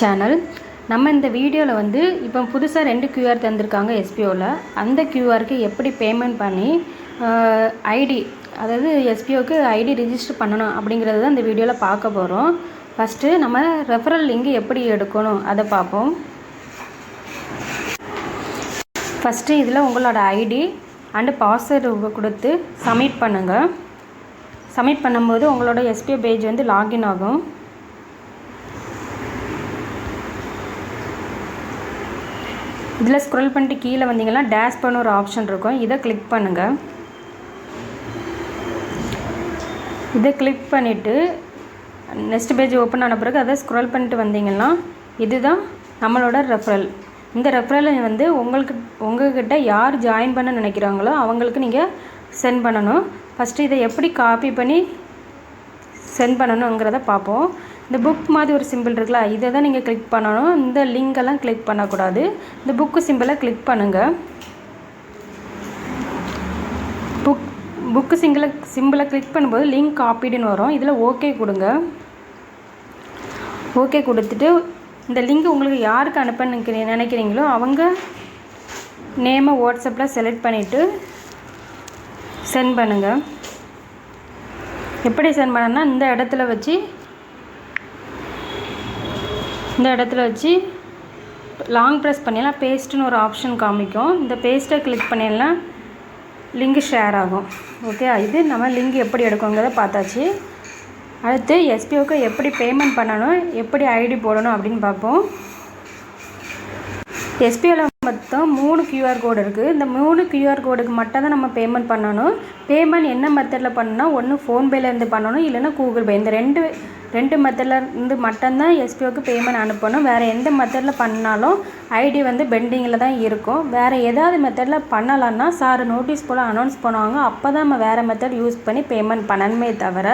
Channel நம்ம இந்த வீடியோவில் வந்து இப்போ புதுசாக ரெண்டு கியூஆர் தந்திருக்காங்க எஸ்பிஓவில் அந்த கியூஆருக்கு எப்படி பேமெண்ட் பண்ணி ஐடி அதாவது எஸ்பிஓக்கு ஐடி ரிஜிஸ்டர் பண்ணணும் அப்படிங்கிறது தான் இந்த வீடியோவில் பார்க்க போகிறோம் ஃபஸ்ட்டு நம்ம ரெஃபரல் லிங்க் எப்படி எடுக்கணும் அதை பார்ப்போம். ஃபஸ்ட்டு இதில் உங்களோட ஐடி அண்டு பாஸ்வேர்டு கொடுத்து சப்மிட் பண்ணுங்கள் சப்மிட் பண்ணும்போது உங்களோட எஸ்பிஓ பேஜ் வந்து லாகின் ஆகும். இதில் ஸ்க்ரோல் பண்ணிட்டு கீழே வந்தீங்கன்னா டேஷ்போர்ட்னு ஒரு ஆப்ஷன் இருக்கும். இதை கிளிக் பண்ணுங்கள் இதை கிளிக் பண்ணிவிட்டு நெக்ஸ்ட் பேஜ் ஓப்பன் ஆன பிறகு அதை ஸ்க்ரோல் பண்ணிட்டு வந்தீங்கன்னா இதுதான் நம்மளோட ரெஃபரல் இந்த ரெஃபரலை வந்து உங்களுக்கு உங்கள்கிட்ட யார் ஜாயின் பண்ண நினைக்கிறாங்களோ அவங்களுக்கு நீங்கள் சென்ட் பண்ணணும். ஃபஸ்ட்டு இதை எப்படி காப்பி பண்ணி சென்ட் பண்ணணுங்கிறத பார்ப்போம். இந்த புக் மாதிரி ஒரு சிம்பிள் இருக்குல்ல இதை தான் நீங்கள் கிளிக் பண்ணணும். இந்த லிங்கெல்லாம் கிளிக் பண்ணக்கூடாது. இந்த புக்கு சிம்பிளை கிளிக் பண்ணுங்கள் புக் புக்கு சிங்கிளை சிம்பிளை கிளிக் பண்ணும்போது லிங்க் காப்பீடுன்னு வரும். இதில் ஓகே கொடுங்க. ஓகே கொடுத்துட்டு இந்த லிங்க் உங்களுக்கு யாருக்கு அனுப்ப நினைக்கிறீங்களோ அவங்க நேமை வாட்ஸ்அப்பில் செலக்ட் பண்ணிவிட்டு சென்ட் பண்ணுங்கள் எப்படி சென்ட் பண்ணனா இந்த இடத்துல வச்சு இந்த இடத்துல வச்சு லாங் ப்ரெஸ் பண்ணிடலாம். பேஸ்ட்டுன்னு ஒரு ஆப்ஷன் காமிக்கும். இந்த பேஸ்ட்டை கிளிக் பண்ணிடலாம் லிங்க் ஷேர் ஆகும். ஓகே இது நம்ம லிங்க் எப்படி எடுக்கோங்கிறத பார்த்தாச்சு. அடுத்து எஸ்பிஓக்கு எப்படி பேமெண்ட் பண்ணணும் எப்படி ஐடி போடணும் அப்படின்னு பார்ப்போம். எஸ்பிஓவில் மொத்தம் மூணு கியூஆர் கோடு இருக்குது இந்த மூணு கியூஆர் கோடுக்கு மட்டும் தான் நம்ம பேமெண்ட் பண்ணணும். பேமெண்ட் என்ன மெத்தடில் பண்ணால் ஒன்று ஃபோன்பேலேருந்து பண்ணணும் இல்லைன்னா கூகுள் பே இந்த ரெண்டு ரெண்டு மெத்தடில் இருந்து மட்டும்தான் எஸ்பிஓக்கு பேமெண்ட் அனுப்பணும். வேறு எந்த மெத்தடில் பண்ணாலும் ஐடி வந்து பெண்டிங்கில் தான் இருக்கும். வேறு ஏதாவது மெத்தடில் பண்ணலான்னா சார் நோட்டீஸ் போல் அனௌன்ஸ் பண்ணுவாங்க. அப்போ தான் நம்ம வேறு மெத்தட் யூஸ் பண்ணி பேமெண்ட் பண்ணணுமே தவிர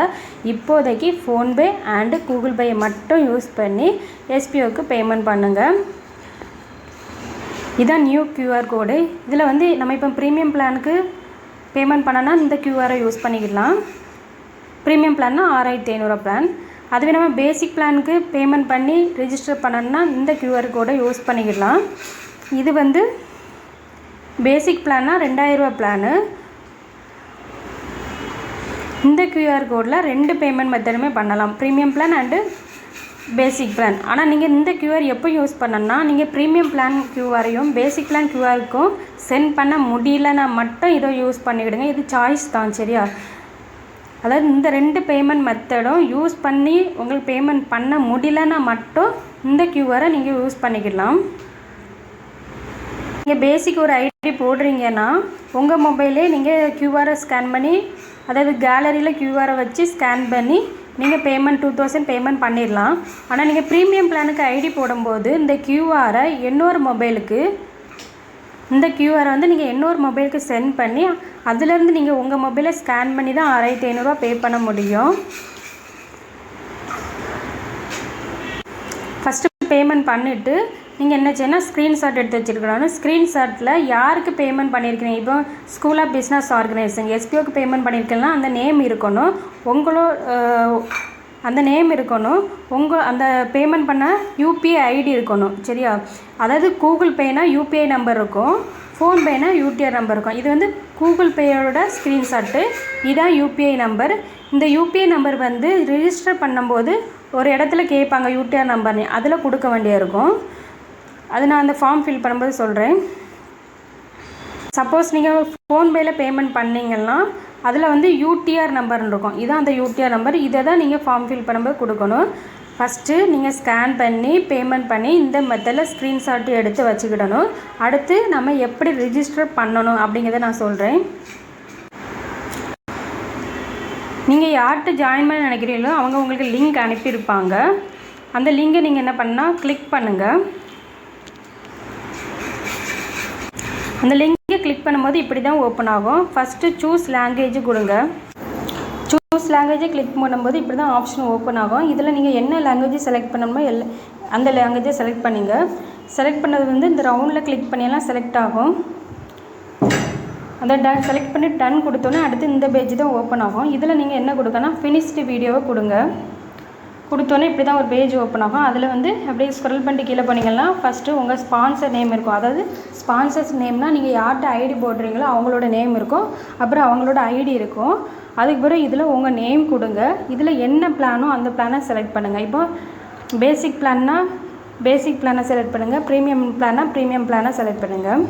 இப்போதைக்கு ஃபோன்பே அண்டு கூகுள் பே மட்டும் யூஸ் பண்ணி எஸ்பிஓக்கு பேமெண்ட் பண்ணுங்கள் இதான் நியூ க்யூஆர் கோடு இதில் வந்து நம்ம இப்போ ப்ரீமியம் பிளானுக்கு பேமெண்ட் பண்ணனா இந்த க்யூஆரை யூஸ் பண்ணிக்கலாம் ப்ரீமியம் பிளான்னா ஆறாயிரத்தி ஐநூறுரூவா பிளான் அதுவே நம்ம பேசிக் பிளானுக்கு பேமெண்ட் பண்ணி ரிஜிஸ்டர் பண்ணணும்னா இந்த க்யூஆர் கோடை யூஸ் பண்ணிக்கலாம் இது வந்து பேசிக் பிளான்னா ரெண்டாயிரரூவா பிளானு இந்த க்யூஆர் கோடில் ரெண்டு பேமெண்ட் மெத்தடுமே பண்ணலாம். Premium plan and basic plan ஆனால் நீங்கள் இந்த கியூஆர் எப்போ யூஸ் பண்ணணும்னா நீங்கள் ப்ரீமியம் பிளான் கியூஆரையும் பேசிக் பிளான் கியூஆருக்கும் சென்ட் பண்ண முடியலன்னா மட்டும் இதை யூஸ் பண்ணிக்கிடுங்க இது சாய்ஸ் தான் சரியா? அதாவது இந்த ரெண்டு பேமெண்ட் மெத்தடும் யூஸ் பண்ணி உங்களுக்கு பேமெண்ட் பண்ண முடியலன்னா மட்டும் இந்த கியூஆரை நீங்கள் யூஸ் பண்ணிக்கலாம். நீங்கள் பேசிக் ஒரு ஐடி போடுறீங்கன்னா உங்கள் மொபைலே நீங்கள் கியூஆரை ஸ்கேன் பண்ணி அதாவது கேலரியில் கியூஆரை வச்சு ஸ்கேன் பண்ணி நீங்கள் பேமெண்ட் டூ தௌசண்ட் பேமெண்ட் பண்ணிடலாம் ஆனால் நீங்கள் ப்ரீமியம் பிளானுக்கு ஐடி போடும்போது இந்த கியூஆரை இன்னொரு மொபைலுக்கு இந்த கியூஆரை வந்து நீங்கள் இன்னொரு மொபைலுக்கு சென்ட் பண்ணி அதுலேருந்து நீங்கள் உங்கள் மொபைலை ஸ்கேன் பண்ணி தான் ஆறாயிரத்தி ஐநூறுரூவா பே பண்ண முடியும். ஃபஸ்ட்டு பேமெண்ட் பண்ணிவிட்டு நீங்கள் என்ன செய்யணும்? ஸ்க்ரீன்ஷாட் எடுத்து வச்சுருக்கணும். ஸ்க்ரீன்ஷாட்டில் யாருக்கு பேமெண்ட் பண்ணியிருக்கீங்க இப்போ ஸ்கூல் ஆஃப் பிஸ்னஸ் ஆர்கனைசேஷன் எஸ்பிஓக்கு பேமெண்ட் பண்ணியிருக்கலாம் அந்த நேம் இருக்கணும். உங்களோ அந்த நேம் இருக்கணும். உங்கள் அந்த பேமெண்ட் பண்ண யூபிஐ ஐடி இருக்கணும். சரியா? அதாவது கூகுள் பேனா யூபிஐ நம்பர் இருக்கும். ஃபோன்பேனா யூடிஆர் நம்பர் இருக்கும். இது வந்து கூகுள் பேயோட ஸ்க்ரீன்ஷாட்டு இதான் யூபிஐ நம்பர் இந்த யூபிஐ நம்பர் வந்து ரிஜிஸ்டர் பண்ணும்போது ஒரு இடத்துல கேட்பாங்க யூடிஆர் நம்பர்னு அதில் கொடுக்க வேண்டியிருக்கும் இருக்கும். அது நான் அந்த ஃபார்ம் ஃபில் பண்ணும்போது சொல்கிறேன் சப்போஸ் நீங்கள் ஃபோன்பேயில் பேமெண்ட் பண்ணிங்கன்னா அதில் வந்து யூடிஆர் நம்பர்னு இருக்கும். இதான் அந்த யூடிஆர் நம்பர் இதை தான் நீங்கள் ஃபார்ம் ஃபில் பண்ணும்போது கொடுக்கணும். ஃபஸ்ட்டு நீங்கள் ஸ்கேன் பண்ணி பேமெண்ட் பண்ணி இந்த மெத்தடில் ஸ்க்ரீன்ஷாட் எடுத்து வச்சுக்கிடணும். அடுத்து நம்ம எப்படி ரிஜிஸ்டர் பண்ணணும் அப்படிங்கிறத நான் சொல்கிறேன் நீங்கள் யார்கிட்ட ஜாயின் பண்ண நினைக்கிறீங்களோ அவங்க உங்களுக்கு லிங்க் அனுப்பியிருப்பாங்க. அந்த லிங்கை நீங்கள் என்ன பண்ணால் கிளிக் பண்ணுங்கள் அந்த லிங்கை கிளிக் பண்ணும்போது இப்படி தான் ஓப்பன் ஆகும். ஃபஸ்ட்டு சூஸ் லாங்குவேஜ் கொடுங்க. சூஸ் லாங்குவேஜை கிளிக் பண்ணும்போது இப்படி தான் ஆப்ஷன் ஓப்பன் ஆகும். இதில் நீங்கள் என்ன லாங்குவேஜ் செலக்ட் பண்ணணுமோ எல் அந்த லாங்குவேஜை செலக்ட் பண்ணிங்க. செலக்ட் பண்ணது வந்து இந்த ரவுண்டில் கிளிக் பண்ணியெல்லாம் செலக்ட் ஆகும். அதை டன் செலக்ட் பண்ணி டன் கொடுத்தோன்னே அடுத்து இந்த பேஜ் தான் ஓப்பன் ஆகும். இதில் நீங்கள் என்ன கொடுக்கணும் ஃபினிஷ்டு வீடியோவை கொடுங்க. கொடுத்தோன்னே இப்படி தான் ஒரு பேஜ் ஓப்பன் ஆகும். அதில் வந்து அப்படியே ஸ்க்ரல் பண்ணிட்டு கீழே போனீங்கன்னா ஃபஸ்ட்டு உங்கள் ஸ்பான்சர் நேம் இருக்கும். அதாவது ஸ்பான்சர்ஸ் நேம்னால் நீங்கள் யார்கிட்ட ஐடி போடுறீங்களோ அவங்களோட நேம் இருக்கும். அப்புறம் அவங்களோட ஐடி இருக்கும். அதுக்கு பிறகு இதில் உங்கள் நேம் கொடுங்க. இதில் என்ன பிளானோ அந்த பிளானை செலக்ட் பண்ணுங்கள் இப்போ பேசிக் பிளான்னா பேசிக் பிளானை செலக்ட் பண்ணுங்கள் ப்ரீமியம் பிளானா ப்ரீமியம் பிளானை செலக்ட் பண்ணுங்கள்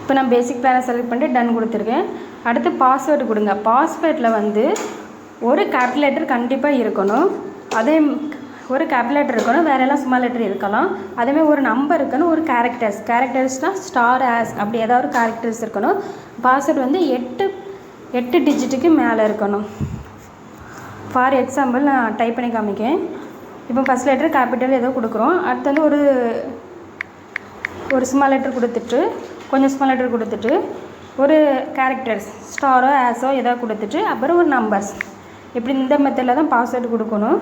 இப்போ நான் பேசிக் பிளானை செலக்ட் பண்ணிட்டு டன் கொடுத்துருக்கேன். அடுத்து பாஸ்வேர்டு கொடுங்க. பாஸ்வேர்டில் வந்து ஒரு கேல்குலேட்டர் கண்டிப்பாக இருக்கணும். அதே ஒரு கேல்குலேட்டர் இருக்கணும் வேற எல்லாம் சும்மா லெட்டர் இருக்கலாம். அதேமாதிரி ஒரு நம்பர் இருக்கணும் ஒரு கேரக்டர்ஸ் கேரக்டர்ஸ்னால் ஸ்டார் ஆஸ் அப்படி ஏதாவது ஒரு கேரக்டர்ஸ் இருக்கணும். பாஸ்வேர்டு வந்து எட்டு எட்டு டிஜிட்டுக்கு மேலே இருக்கணும். ஃபார் எக்ஸாம்பிள் நான் டைப் பண்ணி காமிக்கேன் இப்போ ஃபஸ்ட் லெட்டர் கேபிட்டல் ஏதோ கொடுக்குறோம். அடுத்து வந்து ஒரு ஒரு ஸ்மால் லெட்டர் கொடுத்துட்டு கொஞ்சம் ஸ்மால் லெட்டர் கொடுத்துட்டு ஒரு கேரக்டர்ஸ் ஸ்டாரோ ஆஸோ ஏதோ கொடுத்துட்டு அப்புறம் ஒரு நம்பர்ஸ் இப்படி இந்த மெத்தடில் தான் பாஸ்வேர்டு கொடுக்கணும்?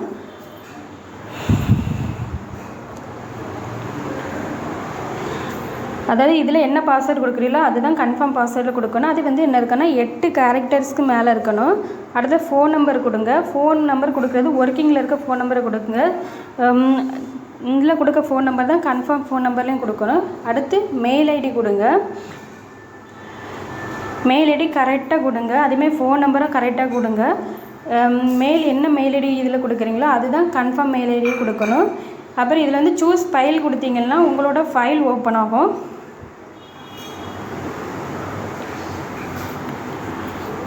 அதாவது இதில் என்ன பாஸ்வேர்டு கொடுக்குறீங்களோ அதுதான் கன்ஃபார்ம் பாஸ்வேர்டில் கொடுக்கணும். அது வந்து என்ன இருக்குன்னா எட்டு கேரக்டர்ஸ்க்கு மேலே இருக்கணும். அடுத்து ஃபோன் நம்பர் கொடுங்க. ஃபோன் நம்பர் கொடுக்குறது ஒர்க்கிங்கில் இருக்க ஃபோன் நம்பரை கொடுங்க இதில் கொடுக்க ஃபோன் நம்பர் தான் கன்ஃபார்ம் ஃபோன் நம்பர்லேயும் கொடுக்கணும். அடுத்து மெயில் ஐடி கொடுங்க. மெயில் ஐடி கரெக்டாக கொடுங்க. அதுமாரி ஃபோன் நம்பரும் கரெக்டாக கொடுங்க. மெயில் என்ன மெயில் ஐடி இதில் கொடுக்குறீங்களோ அதுதான் கன்ஃபார்ம் மெயில் ஐடி கொடுக்கணும். அப்புறம் இதில் வந்து சூஸ் ஃபைல் கொடுத்தீங்கன்னா உங்களோட ஃபைல் ஓப்பன் ஆகும்.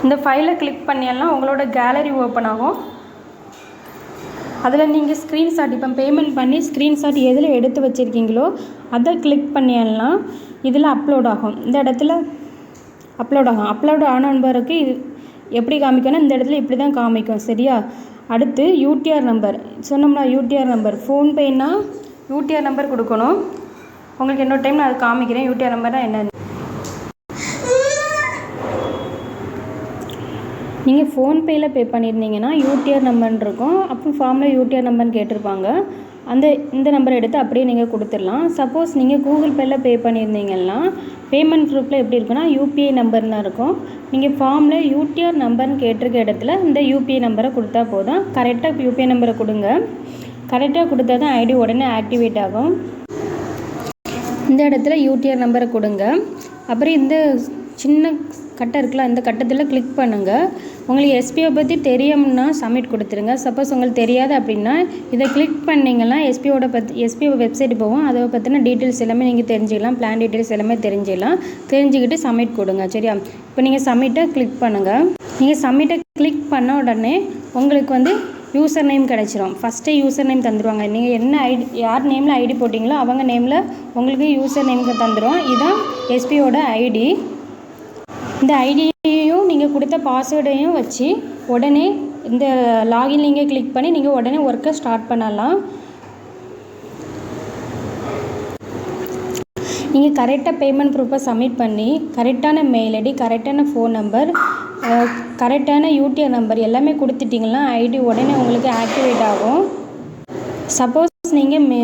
இந்த ஃபைலை கிளிக் பண்ணியெல்லாம் உங்களோட கேலரி ஓப்பன் ஆகும். அதில் நீங்கள் ஸ்க்ரீன்ஷாட் இப்போ பேமெண்ட் பண்ணி ஸ்க்ரீன்ஷாட் எதில் எடுத்து வச்சுருக்கீங்களோ அதை கிளிக் பண்ணியெல்லாம் இதில் அப்லோட் ஆகும். இந்த இடத்துல அப்லோட் ஆகும். அப்லோட் ஆன நம்பருக்கு இது எப்படி காமிக்கணும் இந்த இடத்துல இப்படி தான் காமிக்கும் சரியா? அடுத்து யூடிஆர் நம்பர் சொன்னோம்னா யூடிஆர் நம்பர் ஃபோன்பேனா யூடிஆர் நம்பர் கொடுக்கணும். உங்களுக்கு இன்னொரு டைம் நான் அது காமிக்கிறேன். யூடிஆர் நம்பர்னால் என்னென்னு. நீங்கள் ஃபோன்பேயில் பே பண்ணியிருந்தீங்கன்னா யூடிஆர் நம்பர்னு இருக்கும். அப்போ ஃபார்மில் யூடிஆர் நம்பர்னு கேட்டிருப்பாங்க. அந்த இந்த நம்பரை எடுத்து அப்படியே நீங்கள் கொடுத்துடலாம். சப்போஸ் நீங்கள் கூகுள் பேயில் பே பண்ணியிருந்தீங்கன்னா பேமெண்ட் ப்ரூஃபில் எப்படி இருக்குன்னா யூபிஐ நம்பர் தான் இருக்கும். நீங்கள் ஃபார்மில் யூடிஆர் நம்பர்னு கேட்டிருக்க இடத்துல இந்த யூபிஐ நம்பரை கொடுத்தா போதும். கரெக்டாக யூபிஐ நம்பரை கொடுங்க. கரெக்டாக கொடுத்தா தான் ஐடி உடனே ஆக்டிவேட் ஆகும். இந்த இடத்துல யூடிஆர் நம்பரை கொடுங்க. அப்புறம் இந்த சின்ன கட்டம் இருக்குல்ல இந்த கட்டத்தில் கிளிக் பண்ணுங்கள் உங்களுக்கு எஸ்பிஓ பற்றி தெரியும்னா சப்மிட் கொடுத்துருங்க. சப்போஸ் உங்களுக்கு தெரியாது அப்படின்னா இதை கிளிக் பண்ணிங்கன்னா எஸ்பிஓட பற்றி எஸ்பிஓ வெப்சைட் போகும். அதை பற்றின டீட்டெயில்ஸ் எல்லாமே நீங்கள் தெரிஞ்சுக்கலாம். பிளான் டீட்டெயில்ஸ் எல்லாமே தெரிஞ்சுக்கலாம். தெரிஞ்சுக்கிட்டு சப்மிட் கொடுங்க சரியா? இப்போ நீங்கள் சப்மிட்டை கிளிக் பண்ணுங்கள் நீங்கள் சப்மிட்டை கிளிக் பண்ண உடனே உங்களுக்கு வந்து யூசர் நேம் கிடச்சிரும். ஃபஸ்ட்டே யூசர் நேம் தந்துடுவாங்க நீங்கள் என்ன ஐடி யார் நேமில் ஐடி போட்டிங்களோ அவங்க நேமில் உங்களுக்கு யூசர் நேம் தந்துடும் இதுதான் எஸ்பியோட ஐடி இந்த ஐடியையும் நீங்கள் கொடுத்த பாஸ்வேர்டையும் வச்சு உடனே இந்த லாகின் லிங்கை கிளிக் பண்ணி நீங்கள் உடனே ஒர்க்கை ஸ்டார்ட் பண்ணலாம். நீங்கள் கரெக்டாக பேமெண்ட் ப்ரூஃபை சப்மிட் பண்ணி கரெக்டான மெயில் ஐடி கரெக்டான ஃபோன் நம்பர் கரெக்டான யூடிஆர் நம்பர் எல்லாமே கொடுத்துட்டிங்கன்னா ஐடி உடனே உங்களுக்கு ஆக்டிவேட் ஆகும். சப்போஸ் நீங்கள் மே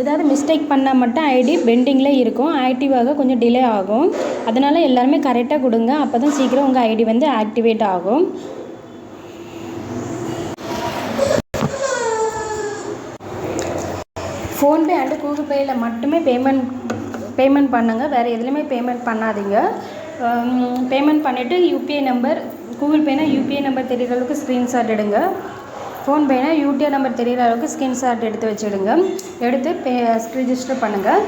ஏதாவது மிஸ்டேக் பண்ணால் மட்டும் ஐடி பெண்டிங்கில் இருக்கும். ஆக்டிவாக கொஞ்சம் டிலே ஆகும். அதனால் எல்லாருமே கரெக்டாக கொடுங்க. அப்போ தான் சீக்கிரம் உங்கள் ஐடி வந்து ஆக்டிவேட் ஆகும். ஃபோன்பே அண்டு கூகுள் பேயில் மட்டுமே பேமெண்ட் பேமெண்ட் பண்ணுங்கள் வேறு எதுலேயுமே பேமெண்ட் பண்ணாதீங்க. பேமெண்ட் பண்ணிவிட்டு யூபிஐ நம்பர் கூகுள் பேனால் யூபிஐ நம்பர் தெரிகிற அளவுக்கு ஸ்க்ரீன்ஷாட் எடுங்க. ஃபோன்பேனா யூடிஐ நம்பர் தெரிகிற அளவுக்கு ஸ்க்ரீன்ஷாட் எடுத்து வச்சுடுங்க. எடுத்து பே ரிஜிஸ்டர் பண்ணுங்கள்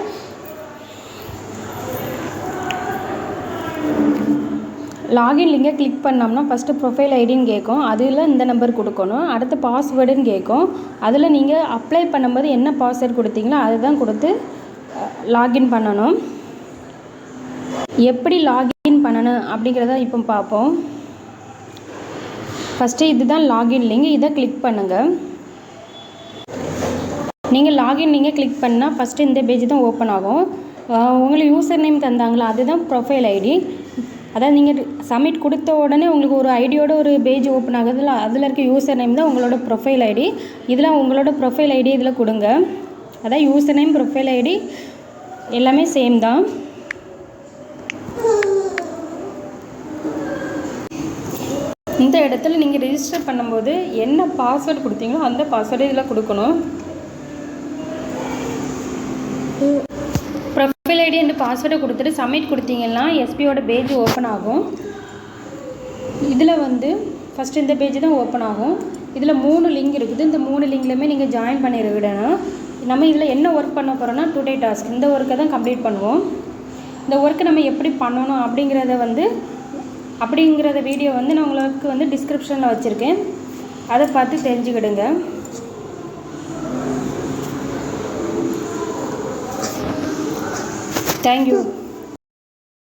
லாகின் லிங்கை கிளிக் பண்ணோம்னா ஃபஸ்ட்டு ப்ரொஃபைல் ஐடின்னு கேட்கும் அதில் இந்த நம்பர் கொடுக்கணும். அடுத்து பாஸ்வேர்டுன்னு கேட்கும் அதில் நீங்கள் அப்ளை பண்ணும்போது என்ன பாஸ்வேர்டு கொடுத்தீங்களோ அதுதான் கொடுத்து லாகின் பண்ணணும். எப்படி லாகின் பண்ணணும் அப்படிங்கிறத இப்போ பார்ப்போம். ஃபஸ்ட்டு இதுதான் லாகின் லிங்க் இதை கிளிக் பண்ணுங்கள் நீங்கள் லாகின் லிங்கை கிளிக் பண்ணால் ஃபஸ்ட்டு இந்த பேஜ் தான் ஓப்பன் ஆகும். உங்களுக்கு யூசர் நேம் தந்தாங்களா அதுதான் ப்ரொஃபைல் ஐடி அதாவது நீங்கள் சப்மிட் கொடுத்த உடனே உங்களுக்கு ஒரு ஐடியோட ஒரு பேஜ் ஓப்பன் ஆகுதுல அதில் இருக்க யூசர் நேம் தான் உங்களோட ப்ரொஃபைல் ஐடி இதில் உங்களோட ப்ரொஃபைல் ஐடி இதில் கொடுங்க. அதான் யூசர் நேம் ப்ரொஃபைல் ஐடி எல்லாமே சேம் தான். இந்த இடத்துல நீங்கள் ரிஜிஸ்டர் பண்ணும்போது என்ன பாஸ்வேர்டு கொடுத்தீங்களோ அந்த பாஸ்வேர்டு இதில் கொடுக்கணும். ப்ரொஃபைல் ஐடி அண்ட் பாஸ்வேர்டை கொடுத்துட்டு சப்மிட் கொடுத்தீங்கன்னா எஸ்பியோட பேஜ் ஓப்பன் ஆகும். இதில் வந்து ஃபஸ்ட்டு இந்த பேஜ் தான் ஓப்பன் ஆகும். இதில் மூணு லிங்க் இருக்குது. இந்த மூணு லிங்க்லையுமே நீங்கள் ஜாயின் பண்ணிருக்கணும் நம்ம இதில் என்ன ஒர்க் பண்ண போகிறோன்னா டுடே டாஸ்க் இந்த ஒர்க்கை தான் கம்ப்ளீட் பண்ணுவோம். இந்த ஒர்க்கை நம்ம எப்படி பண்ணணும் அப்படிங்கிறத வந்து அப்படிங்கிறத வீடியோ வந்து நான் உங்களுக்கு வந்து டிஸ்கிரிப்ஷனில் வச்சுருக்கேன். அதை பார்த்து தெரிஞ்சுக்கிடுங்க. தேங்க்யூ